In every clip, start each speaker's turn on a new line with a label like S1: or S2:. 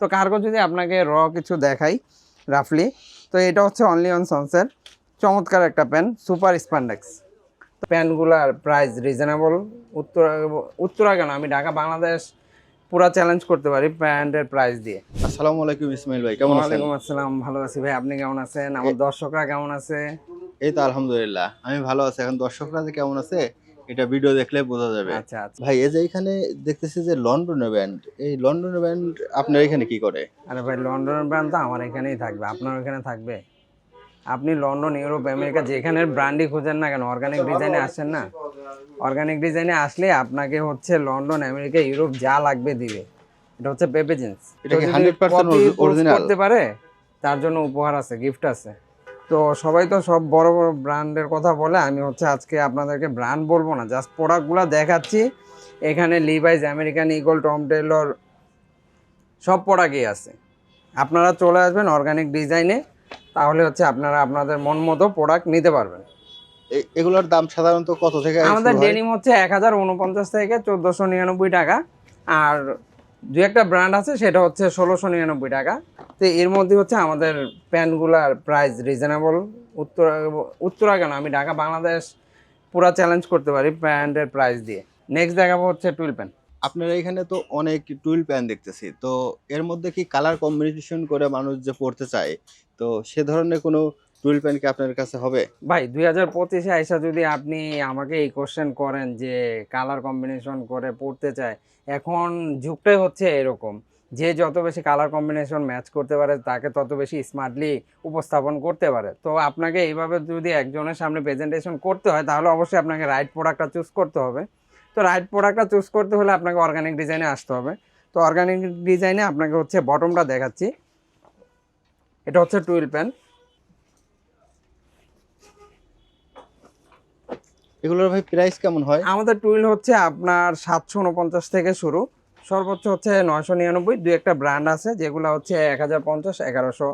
S1: তো কার্গো যদি আপনাকে র কিছু দেখাই রাফলি তো এটা হচ্ছে অনলি অন সন্সের চমৎকার একটা প্যান সুপার স্পান্ডেক্স প্যানগুলার প্রাইস রিজনেবল উত্তরা উত্তরা কেন আমি ঢাকা বাংলাদেশ পুরা চ্যালেঞ্জ করতে পারি প্যান্টের প্রাইস দিয়ে।
S2: আসসালামু আলাইকুম ইসমাইল ভাই কেমন আছেন?
S1: ওয়ালাইকুম আসসালাম ভালো আছি ভাই আপনি কেমন আছেন? আমার দর্শকরা কেমন আছে?
S2: এই তো আলহামদুলিল্লাহ আমি ভালো আছি। এখন দর্শকরা যে কেমন আছে? এটা ভিডিও দেখলে বোঝা যাবে।
S1: আচ্ছা আচ্ছা।
S2: ভাই এই যে এখানে দেখতেছি যে লন্ডনের ব্যান্ড এই লন্ডনের ব্যান্ড আপনার এখানে কি করে?
S1: আরে ভাই লন্ডনের ব্র্যান্ড তো আমার এখানেই থাকবে। আপনার ওখানে থাকবে? আপনি লন্ডন ইউরোপ আমেরিকা যেখানের ব্র্যান্ডই খুঁজেন না কেন অর্গানিক ডিজাইনে আসেন না? অর্গানিক ডিজাইনে আসলে আপনাকে হচ্ছে লন্ডন আমেরিকা ইউরোপ যা লাগবে দিবে। এটা হচ্ছে পেপে জিন্স
S2: এটা কি 100% original?
S1: করতে পারে তার জন্য উপহার আছে গিফট আছে। তো সবাই তো সব বড় বড় ব্র্যান্ডের কথা বলে আমি হচ্ছে আজকে আপনাদেরকে ব্র্যান্ড বলব না জাস্ট প্রোডাক্টগুলো দেখাচ্ছি। এখানে Levi's American Eagle Tom Tailor সব প্রোডাক্টই আছে। আপনারা চলে আসবেন অর্গানিক ডিজাইনে তাহলে হচ্ছে আপনারা আপনাদের মন মতো প্রোডাক্ট নিতে পারবেন।
S2: এগুলোর দাম সাধারণত কত থেকে
S1: আমাদের ডেনিম হচ্ছে এক হাজার উনপঞ্চাশ থেকে চোদ্দোশো নিরানব্বই টাকা আর দু একটা ব্র্যান্ড আছে, সেটা হচ্ছে ষোলোশো নিরানব্বই টাকা। তো এর মধ্যে হচ্ছে আমাদের প্যান্টগুলার প্রাইস রিজনেবল উত্তরা উত্তরা কেন আমি ঢাকা, বাংলাদেশ পুরা চ্যালেঞ্জ করতে পারি প্যান্টের প্রাইস দিয়ে। নেক্সট দেখাবো হচ্ছে টুইল প্যান্ট
S2: আপনার এখানে তো অনেক টুইল প্যান্ট দেখতেছি। তো এর মধ্যে কি কালার কম্বিনেশন করে মানুষ যে পড়তে চায়? তো সে ধরনের কোনো টুইল প্যান কি আপনার কাছে হবে?
S1: ভাই, দুই হাজার পঁচিশে আইসা যদি আপনি আমাকে এই কোশ্চেন করেন যে কালার কম্বিনেশন করে পড়তে চায়, এখন যুগটাই হচ্ছে এরকম। যে যত বেশি কালার কম্বিনেশন ম্যাচ করতে পারে, তাকে তত বেশি স্মার্টলি উপস্থাপন করতে পারে। তো আপনাকে এইভাবে যদি একজনের সামনে প্রেজেন্টেশন করতে হয়, তাহলে অবশ্যই আপনাকে রাইট প্রোডাক্টটা চুজ করতে হবে। তো রাইট প্রোডাক্টটা চুজ করতে হলে আপনাকে অর্গানিক ডিজাইনে আসতে হবে। তো অর্গানিক ডিজাইনে আপনাকে হচ্ছে বটমটা দেখাচ্ছি। এটা হচ্ছে টুইল প্যান
S2: এগুলোর ভাই প্রাইস কেমন হয়?
S1: আমাদের টুইল হচ্ছে আপনার সাতশো উনপঞ্চাশ থেকে শুরু। সর্বোচ্চ হচ্ছে নয়শো নিরানব্বই। দুই একটা ব্র্যান্ড আছে যেগুলো হচ্ছে এক হাজার পঞ্চাশ এগারোশো।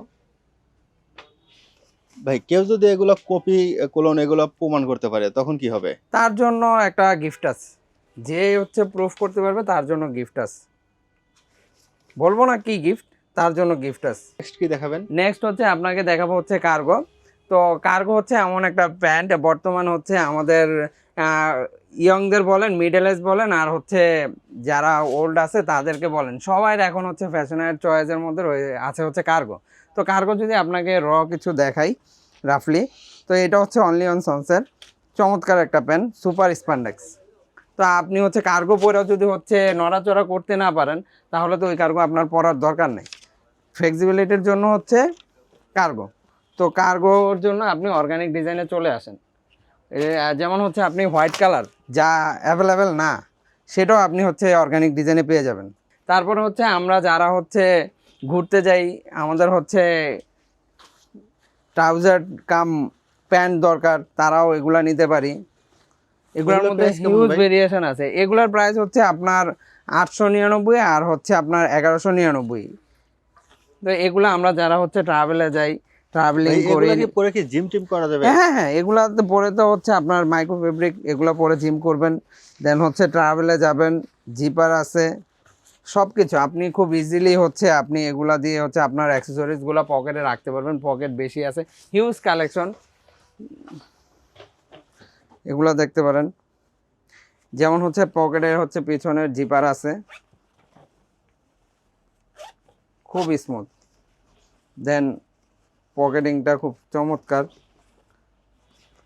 S2: ভাই কেউ যদি এগুলো কপি কোলন এগুলো প্রমাণ করতে পারে তখন কি হবে?
S1: তার জন্য একটা গিফট আছে। যে হচ্ছে প্রুফ করতে পারবে তার জন্য গিফট আছে। বলব না কি গিফট তার জন্য গিফট আছে।
S2: নেক্সট কি দেখাবেন?
S1: নেক্সট হচ্ছে আপনাকে দেখাবো হচ্ছে কার্গো তো কার্গো হচ্ছে এমন একটা প্যান্ট বর্তমান হচ্ছে আমাদের ইয়ংদের বলেন মিডল এজ বলেন, আর হচ্ছে যারা ওল্ড আছে তাদেরকে বলেন। সবাই এখন হচ্ছে ফ্যাশনের চয়েসের মধ্যে আছে হচ্ছে কার্গো তো কার্গো যদি আপনাকে র কিছু দেখাই রাফলি তো এটা হচ্ছে অনলি অন সনসের চমৎকার একটা প্যান্ট সুপার স্পান্ডেক্স তো আপনি হচ্ছে কার্গো পরেও যদি হচ্ছে নড়াচড়া করতে না পারেন, তাহলে তো ওই কার্গো আপনার পরার দরকার নেই। ফ্লেক্সিবিলিটির জন্য হচ্ছে কার্গো তো কার্গোর জন্য আপনি অর্গানিক ডিজাইনে চলে আসেন। যেমন হচ্ছে আপনি হোয়াইট কালার যা অ্যাভেলেবেল না সেটাও আপনি হচ্ছে অর্গানিক ডিজাইনে পেয়ে যাবেন। তারপরে হচ্ছে আমরা যারা হচ্ছে ঘুরতে যাই আমাদের হচ্ছে ট্রাউজার কাম প্যান্ট দরকার তারাও এগুলা নিতে পারি। এগুলোর মধ্যে হিউজ ভেরিয়েশন আছে। এগুলার প্রাইস হচ্ছে আপনার আটশো নিরানব্বই আর হচ্ছে আপনার এগারোশো নিরানব্বই। তো এগুলো আমরা যারা হচ্ছে ট্রাভেলে যাই ট্রাভেলিং করি
S2: পরে কি জিম টিম করা যাবে?
S1: হ্যাঁ হ্যাঁ এগুলাতে পরে তো হচ্ছে আপনার মাইক্রো ফেব্রিক এগুলো পরে জিম করবেন। দেন হচ্ছে ট্রাভেলে যাবেন জিপার আছে সব কিছু আপনি খুব ইজিলি হচ্ছে আপনি এগুলা দিয়ে হচ্ছে আপনার অ্যাক্সেসরিজগুলো পকেটে রাখতে পারবেন। পকেট বেশি আছে। হিউজ কালেকশন এগুলো দেখতে পারেন। যেমন হচ্ছে পকেটের হচ্ছে পিছনের জিপার আছে। খুব স্মুথ দেন পকেটিংটা খুব চমৎকার।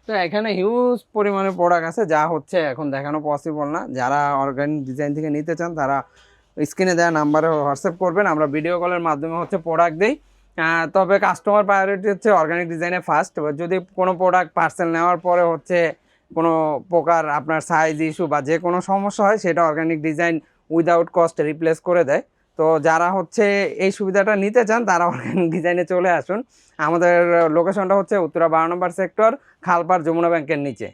S1: তো এখানে হিউজ পরিমাণে প্রোডাক্ট আছে, যা হচ্ছে এখন দেখানো পসিবল না। যারা অর্গানিক ডিজাইন থেকে নিতে চান, তারা স্ক্রিনে দেওয়া নাম্বারে হোয়াটসঅ্যাপ করবেন। আমরা ভিডিও কলের মাধ্যমে হচ্ছে প্রোডাক্ট দিই। তবে কাস্টমার প্রায়োরিটি হচ্ছে অর্গানিক ডিজাইনে ফার্স্ট যদি কোনো প্রোডাক্ট পার্সেল নেওয়ার পরে হচ্ছে কোনো প্রকার আপনার সাইজ ইস্যু বা যে কোনো সমস্যা হয়, সেটা organic design without cost replace করে দেয়। তো যারা হচ্ছে এই সুবিধাটা নিতে চান, তারা অর্গানিক ডিজাইনে চলে আসুন। আমাদের লোকেশনটা হচ্ছে উত্তরা বারো নম্বর সেক্টর খালপাড় যমুনা ব্যাংকের নিচে।